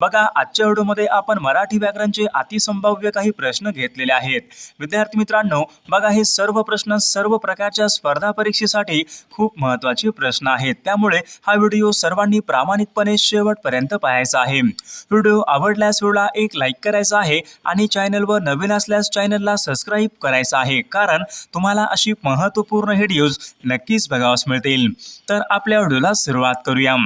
बघा आजच्या व्हिडिओमध्ये आपण मराठी व्याकरणचे अतिसंभाव्य काही प्रश्न घेतलेले आहेत. विद्यार्थी मित्रांनो बघा हे सर्व प्रश्न सर्व प्रकारच्या स्पर्धा परीक्षेसाठी खूप महत्त्वाचे प्रश्न आहेत. त्यामुळे हा व्हिडिओ सर्वांनी प्रामाणिकपणे शेवटपर्यंत पाहायचा आहे. व्हिडिओ आवडल्यास व्हिडिओला एक लाईक करायचा आहे आणि चॅनलवर नवीन असल्यास चॅनलला सबस्क्राईब करायचा आहे. कारण तुम्हाला अशी महत्त्वपूर्ण व्हिडिओज नक्कीच बघावास मिळतील. तर आपल्या व्हिडिओला सुरुवात करूया.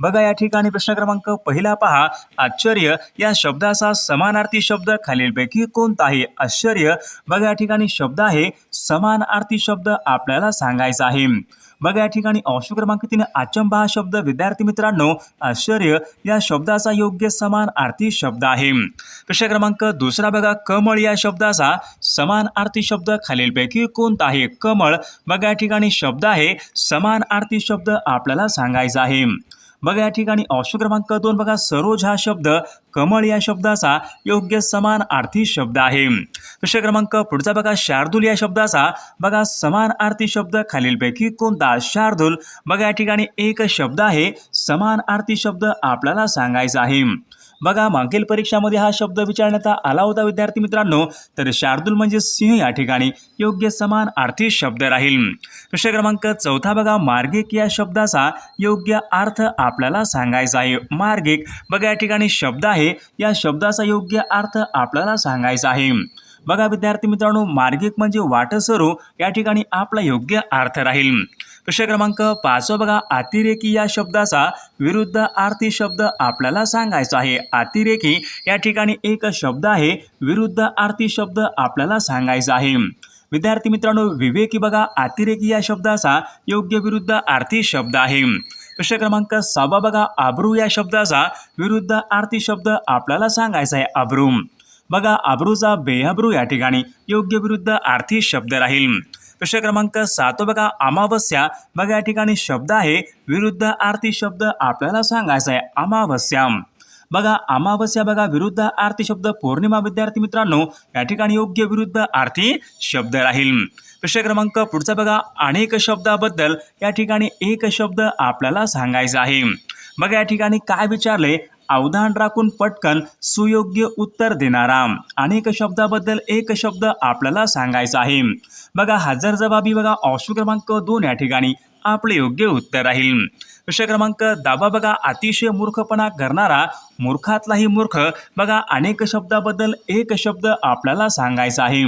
बघा या ठिकाणी प्रश्न क्रमांक पहिला पहा. आश्चर्य या शब्दाचा समानार्थी शब्द खालीलपैकी कोणता आहे आश्चर्य बघा या ठिकाणी शब्द आहे समानार्थी शब्द आपल्याला सांगायचा आहे. बघा या ठिकाणी ऑप्शन क्रमांक तीन अचंबा हा शब्द. विद्यार्थी मित्रांनो आश्चर्य या शब्दाचा योग्य समान समानार्थी शब्द आहे. प्रश्न क्रमांक दुसरा बघा कमळ या शब्दाचा समान समानार्थी शब्द खालीलपैकी कोणता आहे कमळ बघा या ठिकाणी शब्द आहे समान समानार्थी शब्द आपल्याला सांगायचा आहे. बघा या ठिकाणी ऑप्शन क्रमांक दोन बघा सरोज हा शब्द कमळ या शब्दाचा योग्य समान आर्थी शब्द आहे. प्रश्न क्रमांक पुढचा बघा शार्दूल या शब्दाचा बघा समान आर्थी शब्द खालीलपैकी कोणता? शार्दूल. बघा या ठिकाणी एक शब्द आहे समान आर्थी शब्द आपल्याला सांगायचा आहे. बघा मागील परीक्षामध्ये हा शब्द विचारण्यात आला होता विद्यार्थी मित्रांनो. तर शार्दूल म्हणजे सिंह या ठिकाणी योग्य समान अर्थी शब्द राहील. प्रश्न क्रमांक चौथा बघा मार्गिक या शब्दाचा योग्य अर्थ आपल्याला सांगायचा आहे. मार्गिक बघा या ठिकाणी शब्द आहे. या शब्दाचा योग्य अर्थ आपल्याला सांगायचा आहे. बघा विद्यार्थी मित्रांनो मार्गिक म्हणजे वाटसरू या ठिकाणी आपला योग्य अर्थ राहील. प्रश्न क्रमांक पाचवा बघा अतिरेकी या शब्दाचा विरुद्ध आर्थी शब्द आपल्याला सांगायचा आहे. अतिरेकी या ठिकाणी एक शब्द आहे विरुद्ध आर्थी शब्द आपल्याला सांगायचा आहे. विद्यार्थी मित्रांनो विवेकी बघा अतिरेकी या शब्दाचा योग्य विरुद्ध आर्थी शब्द आहे. प्रश्न क्रमांक सहावा बघा आब्रू या शब्दाचा विरुद्ध आर्थी शब्द आपल्याला सांगायचा आहे. आब्रू बघा आब्रूचा बेअब्रू या ठिकाणी योग्य विरुद्ध आर्थी शब्द राहील. प्रश्न क्रमांक सात. बघा अमावस्या बघा या ठिकाणी शब्द आहे. विरुद्ध आरती शब्द आपल्याला सांगायचा आहे. अमावस्या. बघा अमावस्या बघा विरुद्ध आरती शब्द पौर्णिमा विद्यार्थी मित्रांनो या ठिकाणी योग्य विरुद्ध आरती शब्द राहील. प्रश्न क्रमांक पुढचा बघा अनेक शब्दाबद्दल या ठिकाणी एक शब्द आपल्याला सांगायचा आहे. बघा या ठिकाणी काय विचारले अवधान राखून पटकन सुयोग्य उत्तर देणारा. अनेक शब्दाबद्दल एक शब्द आपल्याला सांगायचा आहे. बघा हजर जबाबी बघा ऑप्शन क्रमांक दोन या ठिकाणी आपले योग्य उत्तर राहील. प्रश्न क्रमांक दाबा बघा अतिशय मूर्खपणा करणारा मूर्खातलाही मूर्ख. बघा अनेक शब्दाबद्दल एक शब्द आपल्याला सांगायचा आहे.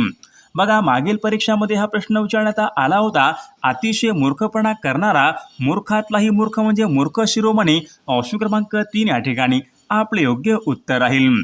बघा मागील परीक्षामध्ये हा प्रश्न विचारण्यात आला होता. अतिशय मूर्खपणा करणारा मूर्खातलाही मूर्ख म्हणजे मूर्ख शिरोमणी ऑप्शन क्रमांक तीन या ठिकाणी आपले योग्य उत्तर राहील.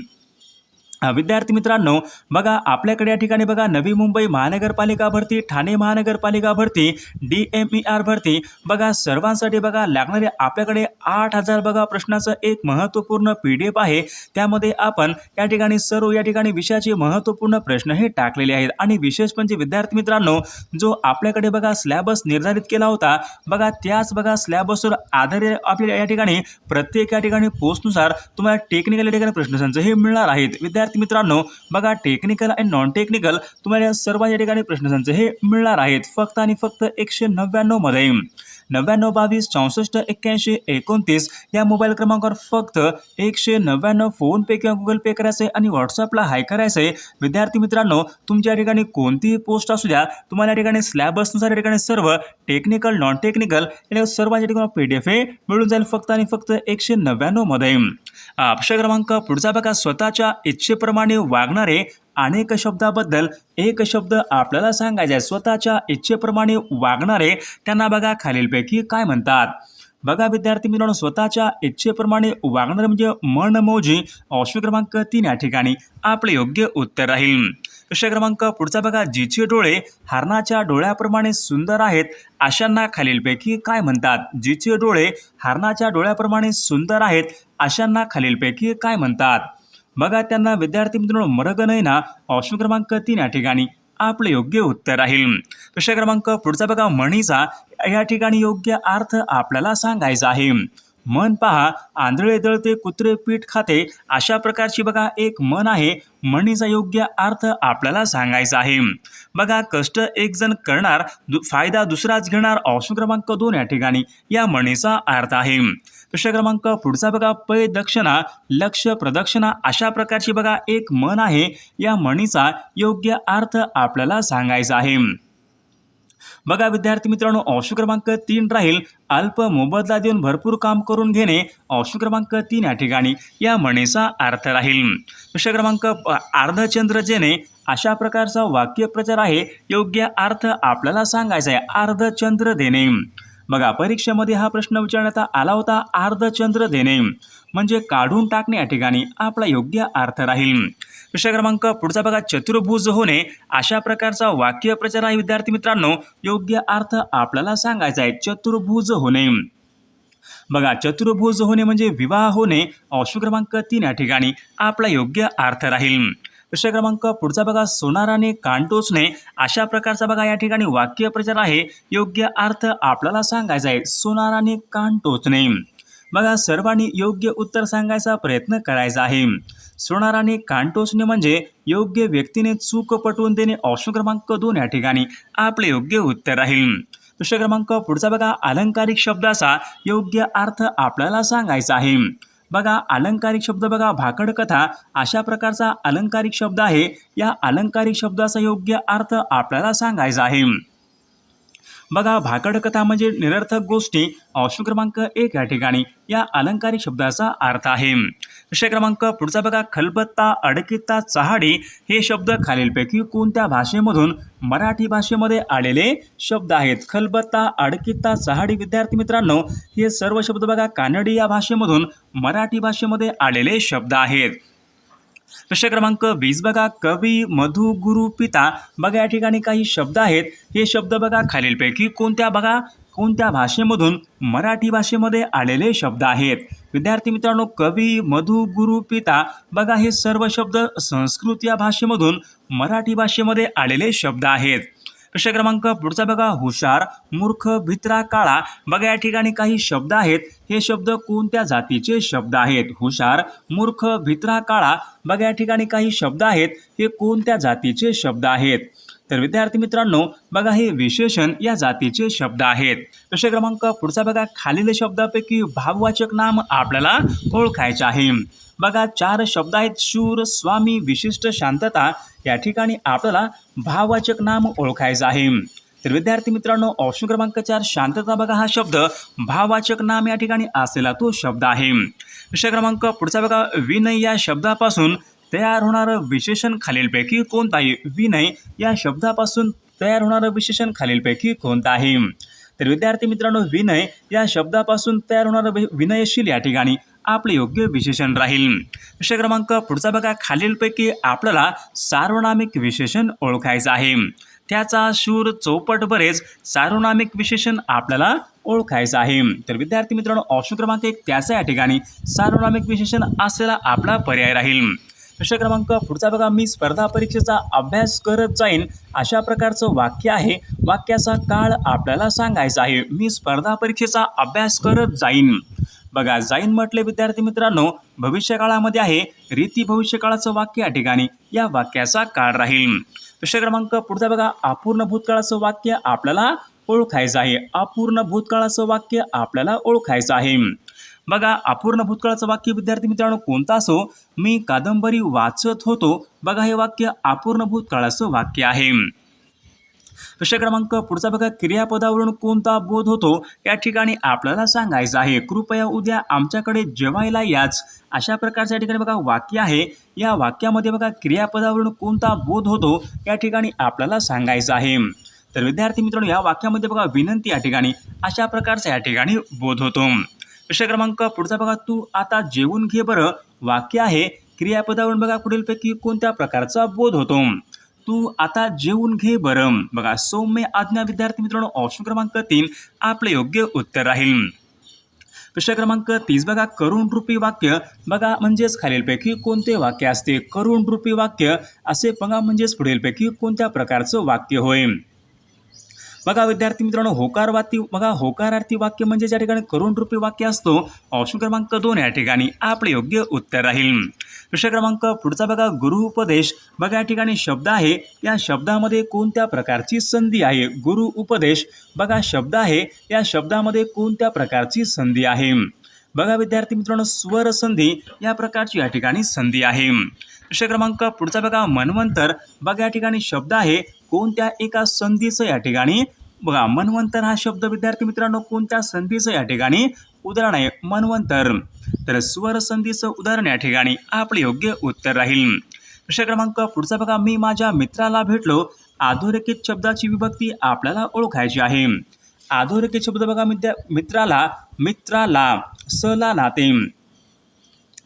विद्यार्थी मित्रांनो बघा आपल्याकडे या ठिकाणी बघा नवी मुंबई महानगरपालिका भरती ठाणे महानगरपालिका भरती डी एम ई आर भरती. बघा सर्वांसाठी बघा लागणारे आपल्याकडे आठ हजार बघा प्रश्नाचं एक महत्त्वपूर्ण पी डी एफ आहे. त्यामध्ये आपण या ठिकाणी सर्व या ठिकाणी विषयाचे महत्त्वपूर्ण प्रश्न हे टाकलेले आहेत. आणि विशेष म्हणजे विद्यार्थी मित्रांनो जो आपल्याकडे बघा स्लॅबस निर्धारित केला होता बघा त्याच बघा स्लॅबसवर आधारित आपल्या या ठिकाणी प्रत्येक या ठिकाणी पोस्टनुसार तुम्हाला टेक्निकल या ठिकाणी प्रश्नसंच हे मिळणार आहेत. विद्यार्थी मित्रांनो बघा टेक्निकल आणि नॉन टेक्निकल तुम्हाला या सर्व या ठिकाणी प्रश्नसंच हे मिळणार आहेत. फक्त आणि फक्त एकशे नव्याण्णवमध्ये. नव्याण्णव बावीस चौसष्ट एक्क्याऐंशी एकोणतीस या मोबाईल क्रमांकावर फक्त एकशे नव्याण्णव फोनपे किंवा गुगल पे करायचं आहे आणि व्हॉट्सअपला हाय करायचं आहे विद्यार्थी मित्रांनो तुमच्या ठिकाणी कोणतीही पोस्ट असू द्या तुम्हाला या ठिकाणी स्लॅबसनुसार या ठिकाणी सर्व टेक्निकल नॉन टेक्निकल या सर्व ठिकाणी पी डी एफ हे मिळून जाईल फक्त आणि फक्त एकशे नव्याण्णवमध्ये. अक्षय क्रमांक पुढचा बघा. स्वतःच्या इच्छेप्रमाणे वागणारे अनेक शब्दाबद्दल एक शब्द आपल्याला सांगायचा आहे. स्वतःच्या इच्छेप्रमाणे वागणारे त्यांना बघा खालीलपैकी काय म्हणतात. बघा विद्यार्थी मित्रांनो स्वतःच्या इच्छेप्रमाणे वागणारे म्हणजे मनमोजी ऑप्शन क्रमांक तीन या ठिकाणी आपले योग्य उत्तर राहील. प्रश्न क्रमांक पुढचा बघा. जिचे डोळे हरणाच्या डोळ्याप्रमाणे सुंदर आहेत अशांना खालीलपैकी काय म्हणतात? जिचे डोळे हरणाच्या डोळ्याप्रमाणे सुंदर आहेत अशांना खालीलपैकी काय म्हणतात? बघा त्यांना विद्यार्थी मित्रांनो ना ऑप्शन क्रमांक तीन या ठिकाणी आपले योग्य उत्तर राहील. प्रश्न क्रमांक पुढचा बघा म्हणीचा. या ठिकाणी योग्य अर्थ आपल्याला सांगायचा आहे. मन पहा आंधळे दळते कुत्रे पीठ खाते अशा प्रकारची बघा एक मन आहे म्हणीचा योग्य अर्थ आपल्याला सांगायचा आहे. बघा कष्ट एक जण करणार दु फायदा दुसराच घेणार ऑप्शन क्रमांक दोन या ठिकाणी या म्हणीचा अर्थ आहे. प्रश्न क्रमांक पुढचा बघा. पै दक्षिणा लक्ष प्रदक्षिणा अशा प्रकारची बघा एक मन आहे. या म्हणीचा योग्य अर्थ आपल्याला सांगायचा आहे. बघा विद्यार्थी मित्रांनो ऑप्शन क्रमांक तीन राहील. अल्प मोबदला देऊन भरपूर काम करून घेणे ऑप्शन क्रमांक तीन या ठिकाणी. या म्हणीचा अर्थ राहील. प्रश्न क्रमांक अर्धचंद्र जेणे अशा प्रकारचा वाक्यप्रचार आहे. योग्य अर्थ आपल्याला सांगायचा आहे. अर्धचंद्र देणे. बघा परीक्षेमध्ये हा प्रश्न विचारण्यात आला होता अर्धचंद्र देणे म्हणजे काढून टाकणे या ठिकाणी आपला योग्य अर्थ राहील. प्रश्न क्रमांक पुढचा बघा चतुर्भुज होणे. अशा प्रकारचा वाक्यप्रचार आहे विद्यार्थी मित्रांनो. योग्य अर्थ आपल्याला सांगायचा आहे चतुर्भुज होणे. बघा चतुर्भुज होणे म्हणजे विवाह होणे. ऑप्शन क्रमांक तीन या ठिकाणी आपला योग्य अर्थ राहील. प्रश्न क्रमांक पुढचा बघा. सोनाराने कांटोचणे अशा प्रकारचा बघा या ठिकाणी वाक्यप्रचार आहे. योग्य अर्थ आपल्याला सांगायचा आहे. सोनाराने कान टोचणे बघा सर्वांनी योग्य उत्तर सांगायचा प्रयत्न करायचा आहे. सोनाराने कान टोचणे म्हणजे योग्य व्यक्तीने चूक पटवून देणे ऑप्शन क्रमांक दोन या ठिकाणी. आपले योग्य उत्तर राहील प्रश्न क्रमांक पुढचा बघा. अलंकारिक शब्दाचा योग्य अर्थ आपल्याला सांगायचा आहे. बघा अलंकारिक शब्द बघा भाकड कथा अशा प्रकारचा अलंकारिक शब्द आहे. या अलंकारिक शब्दाचा योग्य अर्थ आपल्याला सांगायचा आहे. बघा भाकड कथा म्हणजे निरर्थक गोष्टी ऑप्शन क्रमांक एक या ठिकाणी या अलंकारिक शब्दाचा अर्थ आहे. विषय क्रमांक पुढचा बघा खलबत्ता अडकित्ता चहाडी हे शब्द खालीलपैकी कोणत्या भाषेमधून मराठी भाषेमध्ये आलेले शब्द आहेत? खलबत्ता अडकित्ता चहाडी विद्यार्थी मित्रांनो हे सर्व शब्द बघा कानडी या भाषेमधून मराठी भाषेमध्ये आलेले शब्द आहेत. प्रश्न क्रमांक वीस बघा. कवी मधु गुरु पिता बघा या ठिकाणी काही शब्द आहेत. हे शब्द बघा खालीलपैकी कोणत्या बघा? कोणत्या भाषेमधून मराठी भाषेमध्ये आलेले शब्द आहेत? विद्यार्थी मित्रांनो कवी मधु गुरु पिता बघा हे सर्व शब्द संस्कृत या भाषेमधून मराठी भाषेमध्ये आलेले शब्द आहेत. प्रश्न क्रमांक पुढचा बघा. हुशार मूर्ख भित्रा काळा. बघा या ठिकाणी काही शब्द आहेत. हे शब्द कोणत्या जातीचे शब्द आहेत? हुशार मूर्ख भित्रा काळा. बघा या ठिकाणी काही शब्द आहेत. हे कोणत्या जातीचे शब्द आहेत? तर विद्यार्थी मित्रांनो बघा हे विशेषण या जातीचे शब्द आहेत. प्रश्न क्रमांक पुढचा बघा. खालील शब्दापैकी भाववाचक नाम आपल्याला ओळखायचे आहे. बघा चार शब्द आहेत. शूर स्वामी विशिष्ट शांतता. या ठिकाणी आपल्याला भाववाचक नाम ओळखायचं आहे. तर विद्यार्थी मित्रांनो ऑप्शन क्रमांक चार शांतता बघा हा शब्द. भाववाचक नाम या ठिकाणी असलेला तो शब्द आहे. विषय क्रमांक पुढचा बघा विनय या शब्दापासून तयार होणारं विशेषण खालीलपैकी कोणताही? आहे विनय या शब्दापासून तयार होणारं विशेषण खालीलपैकी कोणतं आहे तर विद्यार्थी मित्रांनो विनय या शब्दापासून तयार होणारं विनयशील या ठिकाणी. आपले योग्य विशेषण राहील. विषय क्रमांक पुढचा बघा. खालीलपैकी आपल्याला सार्वनामिक विशेषण ओळखायचं आहे. त्याचा शूर चौपट बरेच सार्वनामिक विशेषण आपल्याला ओळखायचं आहे. तर विद्यार्थी मित्रांनो ऑप्शन क्रमांक एक त्याचा या ठिकाणी. सार्वनामिक विशेषण असलेला आपला पर्याय राहील. प्रश्न क्रमांक पुढचा बघा. मी स्पर्धा परीक्षेचा अभ्यास करत जाईन अशा प्रकारचं वाक्य आहे. वाक्याचा काळ आपल्याला सांगायचा आहे. मी स्पर्धा परीक्षेचा अभ्यास करत जाईन. बघा जाईन म्हटले विद्यार्थी मित्रांनो भविष्यकाळामध्ये आहे रीती भविष्यकाळाचं वाक्य या ठिकाणी या वाक्याचा काळ राहील. प्रश्न क्रमांक पुढचा बघा अपूर्ण भूतकाळाचं वाक्य आपल्याला ओळखायचं आहे. अपूर्ण भूतकाळाचं वाक्य आपल्याला ओळखायचं आहे. बघा अपूर्ण भूतकाळाचं वाक्य विद्यार्थी मित्रांनो कोणतं असो मी कादंबरी वाचत होतो. बघा हे वाक्य अपूर्ण भूतकाळाचं वाक्य आहे. प्रश्न क्रमांक पुढचा बघा. क्रियापदावरून कोणता बोध होतो? या ठिकाणी आपल्याला सांगायचं आहे कृपया उद्या आमच्याकडे जेवायला याच. अशा प्रकारच्या या ठिकाणी बघा वाक्य आहे. या वाक्यामध्ये बघा क्रियापदावरून कोणता बोध होतो? या ठिकाणी आपल्याला सांगायचं आहे. तर विद्यार्थी मित्रांनो या वाक्यामध्ये बघा विनंती या ठिकाणी. अशा प्रकारचा या ठिकाणी बोध होतो. प्रश्न क्रमांक पुढचा बघा. तू आता जेवून घे बरं. वाक्य आहे क्रियापदावरून बघा पुढीलपैकी कोणत्या प्रकारचा बोध होतो? तू आता जेवून घे बरं. बघा सौम्य आज्ञा विद्यार्थी मित्रांनो ऑप्शन क्रमांक तीन आपले योग्य उत्तर राहील. प्रश्न क्रमांक तीस बघा करुण रूपी वाक्य बघा म्हणजेच खालीलपैकी कोणते वाक्य असते? करुण रूपी वाक्य असे बघा म्हणजेच पुढीलपैकी कोणत्या प्रकारचं वाक्य होय? बघा विद्यार्थी मित्रांनो होकारवाती बघा होकारार्थी वाक्य म्हणजे ज्या ठिकाणी करुण रूपी वाक्य असतो ऑप्शन क्रमांक दोन या ठिकाणी आपले योग्य उत्तर राहील. प्रश्न क्रमांक पुढचा बघा गुरु उपदेश. बघा या ठिकाणी शब्द आहे या शब्दामध्ये कोणत्या प्रकारची संधी आहे? गुरु उपदेश. बघा शब्द आहे या शब्दामध्ये कोणत्या प्रकारची संधी आहे? बघा विद्यार्थी मित्रांनो स्वर संधी या प्रकारची या ठिकाणी संधी आहे. प्रश्न क्रमांक पुढचा बघा मन्वंतर. बघा या ठिकाणी शब्द आहे कोणत्या एका संधीचं या ठिकाणी बघा मन्वंतर हा शब्द विद्यार्थी मित्रांनो कोणत्या संधीचं या ठिकाणी उदाहरण आहे? मन्वंतर. तर स्वर संधीचं उदाहरण या ठिकाणी आपले योग्य उत्तर राहील. प्रश्न क्रमांक पुढचा बघा. मी माझ्या मित्राला भेटलो. अधोरेखित शब्दाची विभक्ती आपल्याला ओळखायची आहे. अधोरेखित शब्द बघा मित्या मित्राला मित्राला सला नाते.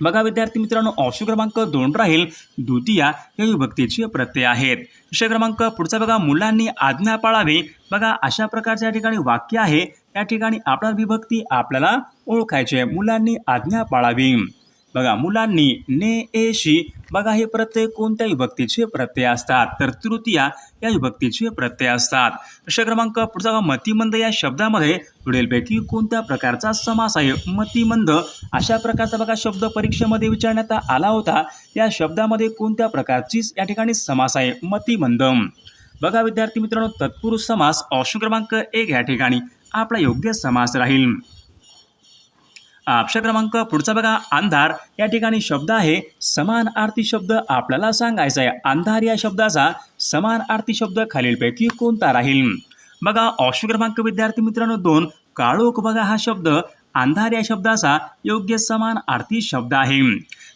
बघा विद्यार्थी मित्रांनो ऑप्शन क्रमांक दोन राहील. द्वितीया या विभक्तीचे प्रत्यय आहेत. विषय क्रमांक पुढचा बघा मुलांनी आज्ञा पाळावी. बघा अशा प्रकारच्या या ठिकाणी वाक्य आहे. या ठिकाणी आपला विभक्ती आपल्याला ओळखायची. आहे मुलांनी आज्ञा पाळावी. बघा मुलांनी ने एशी बघा हे प्रत्यय कोणत्या विभक्तीचे प्रत्यय असतात. तर तृतीया या विभक्तीचे प्रत्यय असतात. प्रश्न क्रमांक पुढचा मतिमंद या शब्दामध्ये पुढीलपैकी कोणत्या प्रकारचा समास आहे? मतिमंद अशा प्रकारचा बघा शब्द परीक्षेमध्ये विचारण्यात आला होता. या शब्दामध्ये कोणत्या प्रकारचीच या ठिकाणी समास आहे? मतिमंद. बघा विद्यार्थी मित्रांनो तत्पुरुष समास ऑप्शन क्रमांक एक या ठिकाणी आपला योग्य समास राहील. अक्षर क्रमांक पुढचा बघा. अंधार या ठिकाणी शब्द आहे समान आरती शब्द. आपल्याला सांगायचा आहे अंधार या शब्दाचा समान आरती शब्द खालीलपैकी कोणता राहील? बघा ऑप्शन क्रमांक विद्यार्थी मित्रांनो दोन. काळोख बघा हा शब्द. अंधार या शब्दाचा योग्य समान आरती शब्द आहे.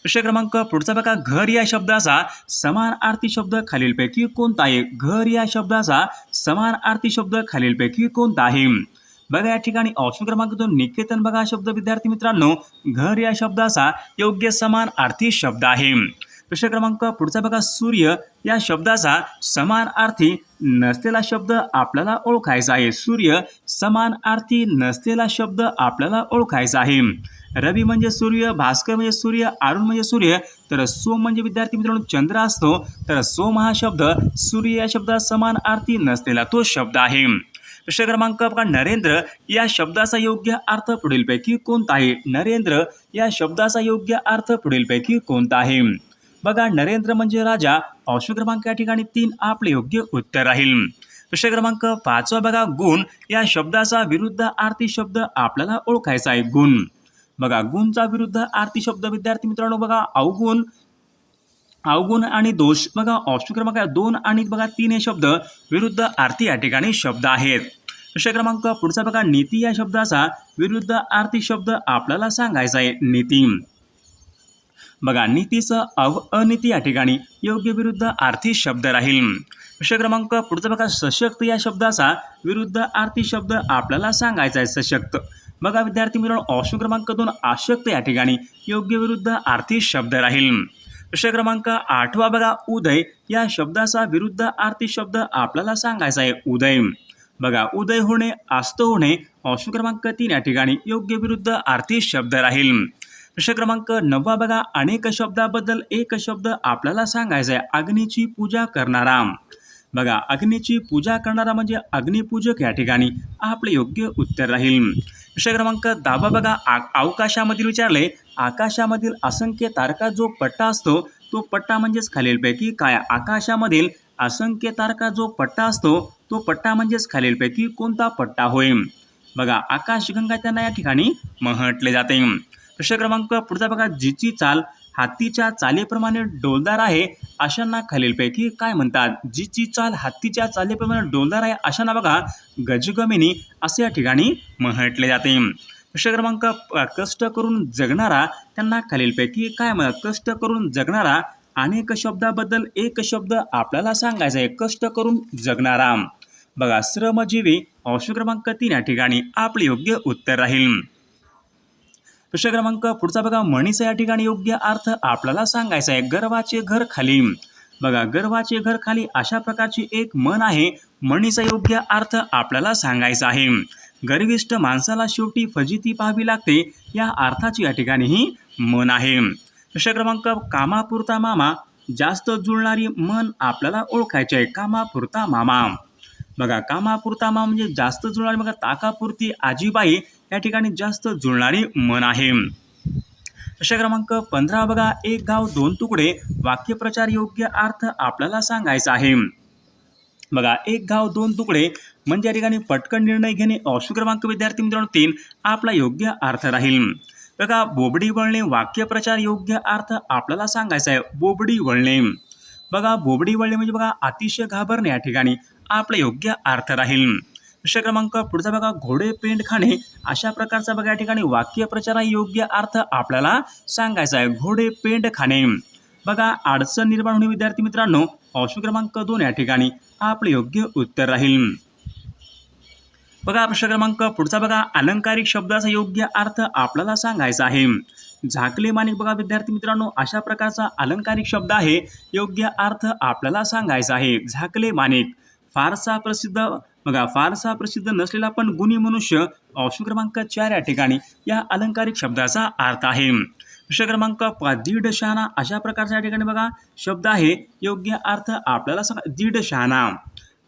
प्रश्न क्रमांक पुढचा बघा. घर या शब्दाचा समान आरती शब्द खालीलपैकी कोणता आहे? घर या शब्दाचा समान आरती शब्द खालीलपैकी कोणता आहे? बघा या ठिकाणी ऑप्शन क्रमांक दोन निकेतन बघा हा शब्द विद्यार्थी मित्रांनो. घर या शब्दाचा योग्य समान अर्थी शब्द आहे. प्रश्न क्रमांक पुढचा बघा सूर्य या शब्दाचा समान अर्थी नसलेला शब्द आपल्याला ओळखायचा आहे. सूर्य समान अर्थी नसलेला शब्द आपल्याला ओळखायचा आहे. रवी म्हणजे सूर्य भास्कर म्हणजे सूर्य अरुण म्हणजे सूर्य तर सोम म्हणजे विद्यार्थी मित्रांनो चंद्र असतो तर सोम हा शब्द सूर्य या शब्दात समान अर्थी नसलेला तो शब्द आहे. प्रश्न क्रमांक बघा नरेंद्र या शब्दाचा योग्य अर्थ पुढीलपैकी कोणता आहे? नरेंद्र या शब्दाचा योग्य अर्थ पुढीलपैकी कोणता आहे? बघा नरेंद्र म्हणजे राजा. ऑप्शन क्रमांक या ठिकाणी तीन आपले योग्य उत्तर राहील. प्रश्न क्रमांक पाचवा बघा गुण. या शब्दाचा विरुद्ध आरती शब्द आपल्याला ओळखायचा आहे गुण. बघा गुणचा विरुद्ध आरती शब्द विद्यार्थी मित्रांनो बघा अवगुण. अवगुण आणि दोष. बघा ऑप्शन क्रमांक दोन आणि बघा तीन हे शब्द विरुद्ध आरती या ठिकाणी शब्द आहेत. प्रश्न क्रमांक पुढचा बघा. नीती या शब्दाचा विरुद्ध आर्थिक शब्द आपल्याला सांगायचा आहे. नीती. बघा नीतीचं अव अनिती या ठिकाणी योग्य विरुद्ध आर्थिक शब्द राहील. प्रश्न क्रमांक पुढचा बघा. सशक्त या शब्दाचा विरुद्ध आर्थिक शब्द आपल्याला सांगायचा आहे. सशक्त. बघा विद्यार्थी मित्रांनो ऑप्शन क्रमांक दोन आशक्त या ठिकाणी योग्य विरुद्ध आर्थिक शब्द राहील. प्रश्न क्रमांक आठवा बघा. उदय या शब्दाचा विरुद्ध आर्थिक शब्द आपल्याला सांगायचा आहे. उदय. बघा उदय होणे आस्त होणे अंश क्रमांक तीन या ठिकाणी योग्य विरुद्ध आरती शब्द राहील. प्रश्न क्रमांक नववा बघा अनेक शब्दाबद्दल एक शब्द आपल्याला सांगायचा आहे अग्नीची पूजा करणारा. बघा अग्नीची पूजा करणारा म्हणजे अग्निपूजक या ठिकाणी आपले योग्य उत्तर राहील. प्रश्न क्रमांक दहावा बघा आ अवकाशामधील विचारले आकाशामधील असंख्य तारका जो पट्टा असतो तो पट्टा म्हणजेच खालीलपैकी काय? आकाशामधील असंख्य तारका जो पट्टा असतो तो पट्टा म्हणजेच खालीलपैकी कोणता पट्टा होय? बघा आकाशगंगा त्यांना या ठिकाणी म्हटले जाते. प्रश्न क्रमांक पुढचा बघा जिची चाल हत्तीच्या चालीप्रमाणे डोलदार आहे अशांना खालीलपैकी काय म्हणतात? जिची चाल हत्तीच्या चालीप्रमाणे डोलदार आहे अशांना बघा गजगमिनी असे या ठिकाणी म्हटले जाते. प्रश्न क्रमांक कष्ट करून जगणारा त्यांना खालीलपैकी काय म्हणतात? कष्ट करून जगणारा अनेक शब्दाबद्दल एक शब्द आपल्याला सांगायचा आहे कष्ट करून जगणारा बघा श्रमजीवी अंश क्रमांक तीन या ठिकाणी आपले योग्य उत्तर राहील. प्रश्न क्रमांक पुढचा बघा म्हणीचा या ठिकाणी योग्य अर्थ आपल्याला सांगायचा आहे गर्वाचे घर खाली. बघा गर्वाचे घर खाली अशा प्रकारची एक मन आहे म्हणीचा योग्य अर्थ आपल्याला सांगायचा आहे. गर्विष्ट माणसाला शेवटी फजिती पाहावी लागते या अर्थाची या ठिकाणी ही मन आहे. प्रश्न क्रमांक कामापुरता मामा. जास्त जुळणारी मन आपल्याला ओळखायचे आहे. कामापुरता मामा. बघा कामापुरता मामा म्हणजे जास्त जुळणारी बघा ताकापुरती आजीबाई या ठिकाणी जास्त जुळणारी मन आहे. प्रश्न क्रमांक पंधरा बघा एक गाव दोन तुकडे. वाक्यप्रचार योग्य अर्थ आपल्याला सांगायचा आहे. बघा एक गाव दोन तुकडे. म्हणजे या ठिकाणी पटकन निर्णय घेणे. ऑप्शन क्रमांक विद्यार्थी मित्रांनो तीन. आपला योग्य अर्थ राहील. बघा बोबडी वळणे वाक्यप्रचार योग्य अर्थ आपल्याला सांगायचा आहे. बोबडी वळणे. बघा बोबडी वळणे म्हणजे बघा अतिशय घाबरणे या ठिकाणी. आपला योग्य अर्थ राहील. प्रश्न क्रमांक पुढचा बघा घोडे पेंड खाणे. अशा प्रकारचा बघा या ठिकाणी वाक्यप्रचार योग्य अर्थ आपल्याला सांगायचा आहे. घोडे पेंड खाणे. बघा अडचण निर्माण होणे विद्यार्थी मित्रांनो ऑप्शन क्रमांक दोन या ठिकाणी आपलं योग्य उत्तर राहील. बघा प्रश्न क्रमांक पुढचा बघा. अलंकारिक शब्दाचा योग्य अर्थ आपल्याला सांगायचा आहे. झाकले माणिक बघा विद्यार्थी मित्रांनो अशा प्रकारचा अलंकारिक शब्द आहे योग्य अर्थ आपल्याला सांगायचा आहे. झाकले माणिक फारसा प्रसिद्ध बघा फारसा प्रसिद्ध नसलेला पण गुणी मनुष्य ऑप्शन क्रमांक चार या ठिकाणी या अलंकारिक शब्दाचा अर्थ आहे. प्रश्न क्रमांक दीड शहाणा अशा प्रकारचा या ठिकाणी बघा शब्द आहे योग्य अर्थ आपल्याला सांगा दीड शहाणा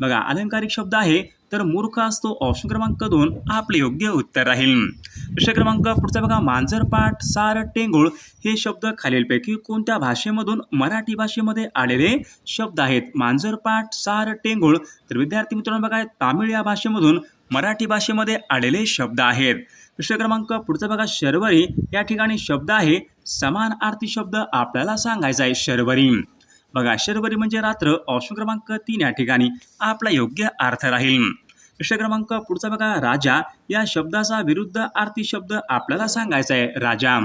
बघा अलंकारिक शब्द आहे तर मूर्ख असतो ऑप्शन क्रमांक दोन आपले योग्य उत्तर राहील. प्रश्न क्रमांक पुढचा बघा मांजरपाट सार टेंगुळ हे शब्द खालीलपैकी कोणत्या भाषेमधून मराठी भाषेमध्ये आलेले शब्द आहेत? मांजरपाट सार टेंगुळ. तर विद्यार्थी मित्रांनो बघा तामिळ या भाषेमधून मराठी भाषेमध्ये आलेले शब्द आहेत. प्रश्न क्रमांक पुढचा बघा शर्वरी. या ठिकाणी शब्द आहे समान आरती शब्द आपल्याला सांगायचा आहे शर्वरी. बघा शर्वरी म्हणजे रात्र ऑप्शन क्रमांक तीन या ठिकाणी आपला योग्य अर्थ राहील. प्रश्न क्रमांक पुढचा बघा राजा या शब्दाचा विरुद्ध आरती शब्द आपल्याला सांगायचा आहे राजा.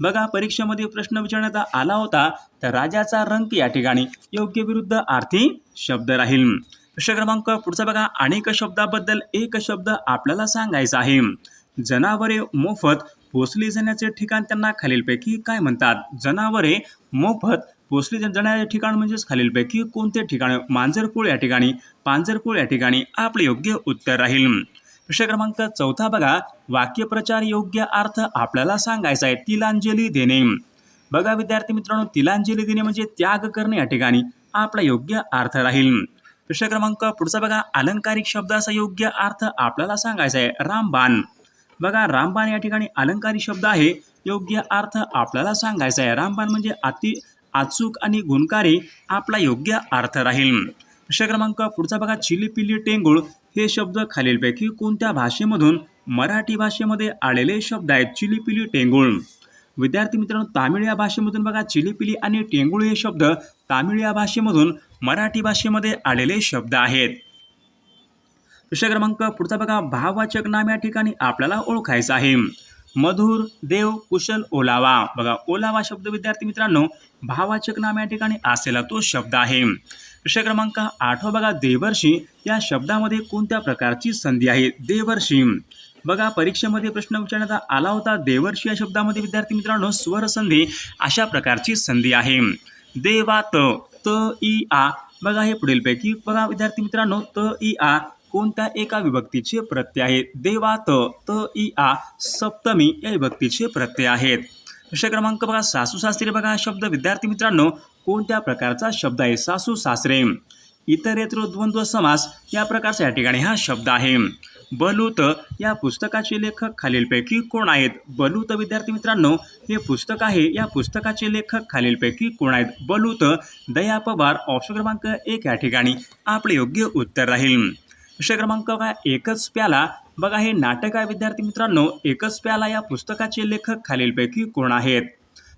बघा परीक्षेमध्ये प्रश्न विचारण्यात आला होता तर राजाचा रंक या ठिकाणी योग्य विरुद्ध आरती शब्द राहील. प्रश्न क्रमांक पुढचा बघा अनेक शब्दाबद्दल एक शब्द आपल्याला सांगायचा आहे. जनावरे मोफत पोसली जाण्याचे ठिकाण त्यांना खालीलपैकी काय म्हणतात? जनावरे मोफत पोसली जाण्याचे ठिकाण म्हणजेच खालीलपैकी कोणते ठिकाण? मांजरपूळ या ठिकाणी पांजरपूळ या ठिकाणी आपले योग्य उत्तर राहील. प्रश्न क्रमांक चौथा बघा. वाक्यप्रचार योग्य अर्थ आपल्याला सांगायचा आहे तिलांजली देणे. बघा विद्यार्थी मित्रांनो तिलांजली देणे म्हणजे त्याग करणे या ठिकाणी आपला योग्य अर्थ राहील. प्रश्न क्रमांक पुढचा बघा. अलंकारिक शब्दाचा योग्य अर्थ आपल्याला सांगायचा आहे रामबाण. बघा रामबाण या ठिकाणी अलंकारी शब्द आहे. योग्य अर्थ आपल्याला सांगायचा आहे. रामबाण म्हणजे अति अचूक आणि गुणकारी आपला योग्य अर्थ राहील. प्रश्न क्रमांक पुढचा बघा चिलीपिली टेंगुळ हे शब्द खालीलपैकी कोणत्या भाषेमधून मराठी भाषेमध्ये आलेले शब्द आहेत? चिलीपिली टेंगुळ. विद्यार्थी मित्रांनो तामिळ या भाषेमधून बघा चिलीपिली आणि टेंगुळ हे शब्द तामिळ या भाषेमधून मराठी भाषेमध्ये आलेले शब्द आहेत. प्रश्न क्रमांक पुढचा बघा. भाववाचक नाम या ठिकाणी आपल्याला ओळखायचं आहे. मधुर देव कुशल ओलावा. बघा ओलावा शब्द विद्यार्थी मित्रांनो भाववाचक नाम या ठिकाणी असलेला तो शब्द आहे. प्रश्न क्रमांक आठवा बघा. देवर्षी या शब्दामध्ये कोणत्या प्रकारची संधी आहे? देवर्षी. बघा परीक्षेमध्ये प्रश्न विचारण्यात आला होता. देवर्षी या शब्दामध्ये विद्यार्थी मित्रांनो स्वर संधी अशा प्रकारची संधी आहे. देवात त ई आ. बघा हे पुढीलपैकी बघा विद्यार्थी मित्रांनो त ई आ. कोणत्या एका विभक्तीचे प्रत्यय आहेत? देवात त इ आ सप्तमी या विभक्तीचे प्रत्यय आहेत. प्रश्न क्रमांक बघा सासू सासरे बघा हा शब्द. विद्यार्थी मित्रांनो कोणत्या प्रकारचा शब्द आहे? सासू सासरे. इतरेत्र द्वंद्व समास या प्रकारचा या ठिकाणी हा शब्द आहे. बलूत या पुस्तकाचे लेखक खालीलपैकी कोण आहेत? बलूत विद्यार्थी मित्रांनो हे पुस्तक आहे. या पुस्तकाचे लेखक खालीलपैकी कोण आहेत? बलूत दया पवार. ऑप्शन क्रमांक एक या ठिकाणी आपले योग्य उत्तर राहील. विषय क्रमांक काय? एकच प्याला. बघा हे नाटक आहे विद्यार्थी मित्रांनो. एकच प्याला या पुस्तकाचे लेखक खालीलपैकी कोण आहेत?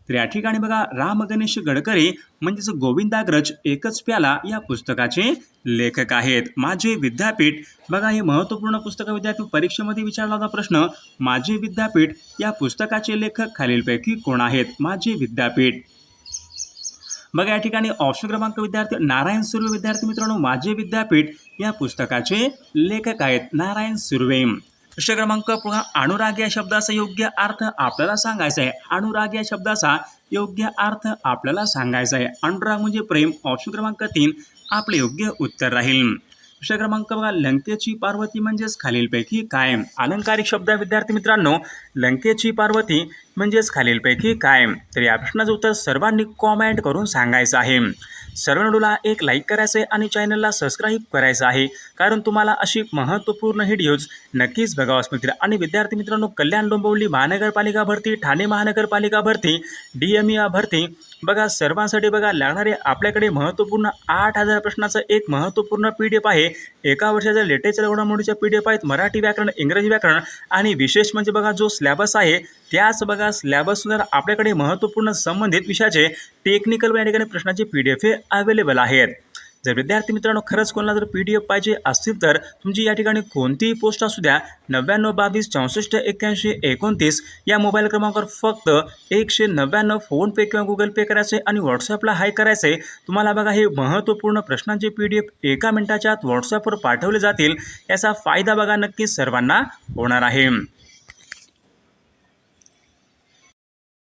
तर या ठिकाणी बघा राम गणेश गडकरी म्हणजेच गोविंदाग्रज एकच प्याला या पुस्तकाचे लेखक आहेत. माझे विद्यापीठ बघा हे महत्त्वपूर्ण पुस्तक विद्यार्थी परीक्षेमध्ये विचारला होता प्रश्न. माझे विद्यापीठ या पुस्तकाचे लेखक खालीलपैकी कोण आहेत? माझे विद्यापीठ. बघा या ठिकाणी ऑप्शन क्रमांक विद्यार्थी नारायण सुर्वे विद्यार्थी मित्रांनो माझे विद्यापीठ या पुस्तकाचे लेखक आहेत नारायण सुर्वे. प्रश्न क्रमांक पुन्हा अनुराग या शब्दाचा योग्य अर्थ आपल्याला सांगायचा आहे. अनुराग या शब्दाचा योग्य अर्थ आपल्याला सांगायचा आहे. अनुराग म्हणजे प्रेम ऑप्शन क्रमांक तीन आपले योग्य उत्तर राहील. प्रश्न क्रमांक बघा लंकेची पार्वती म्हणजेच खालीलपैकी काय अलंकारिक शब्द आहे विद्यार्थी मित्रांनो लंकेची पार्वती म्हणजेच खालीलपैकी काय तर या प्रश्नाचं उत्तर सर्वांनी कॉमेंट करून सांगायचं आहे. सर्व एक लाईक करायचं आहे आणि चॅनलला सबस्क्राईब करायचं आहे. कारण तुम्हाला अशी महत्त्वपूर्ण व्हिडिओज नक्कीच बघावास मिळतील आणि विद्यार्थी मित्रांनो कल्याण डोंबिवली महानगरपालिका भरती ठाणे महानगरपालिका भरती डी एम ई भरती बघा सर्वांसाठी बघा लागणारे आपल्याकडे महत्त्वपूर्ण आठ हजार प्रश्नाचं एक महत्त्वपूर्ण पी डी एफ आहे. एका वर्षाच्या लेटेस्ट घडामोडीच्या पी डी एफ आहेत मराठी व्याकरण इंग्रजी व्याकरण आणि विशेष म्हणजे बघा जो स्लॅबस आहे त्याच बघा स्लॅबसनुसार आपल्याकडे महत्त्वपूर्ण संबंधित विषयाचे टेक्निकल या ठिकाणी प्रश्नाचे पी डी एफ हे अवेलेबल आहेत. जर विद्यार्थी मित्रांनो खरंच कोणाला जर पी डी एफ पाहिजे असतील तर तुमची या ठिकाणी कोणतीही पोस्ट असू द्या. नव्याण्णव बावीस चौसष्ट एक्क्याऐंशी एकोणतीस या मोबाईल क्रमांकावर फक्त एकशे नव्याण्णव फोनपे किंवा गुगल पे करायचे आणि व्हॉट्सअपला हाय करायचे. तुम्हाला बघा हे महत्त्वपूर्ण प्रश्नांचे पी डी एफ एका मिनिटाच्या आत व्हॉट्सअपवर पाठवले जातील. याचा फायदा बघा नक्कीच सर्वांना होणार आहे.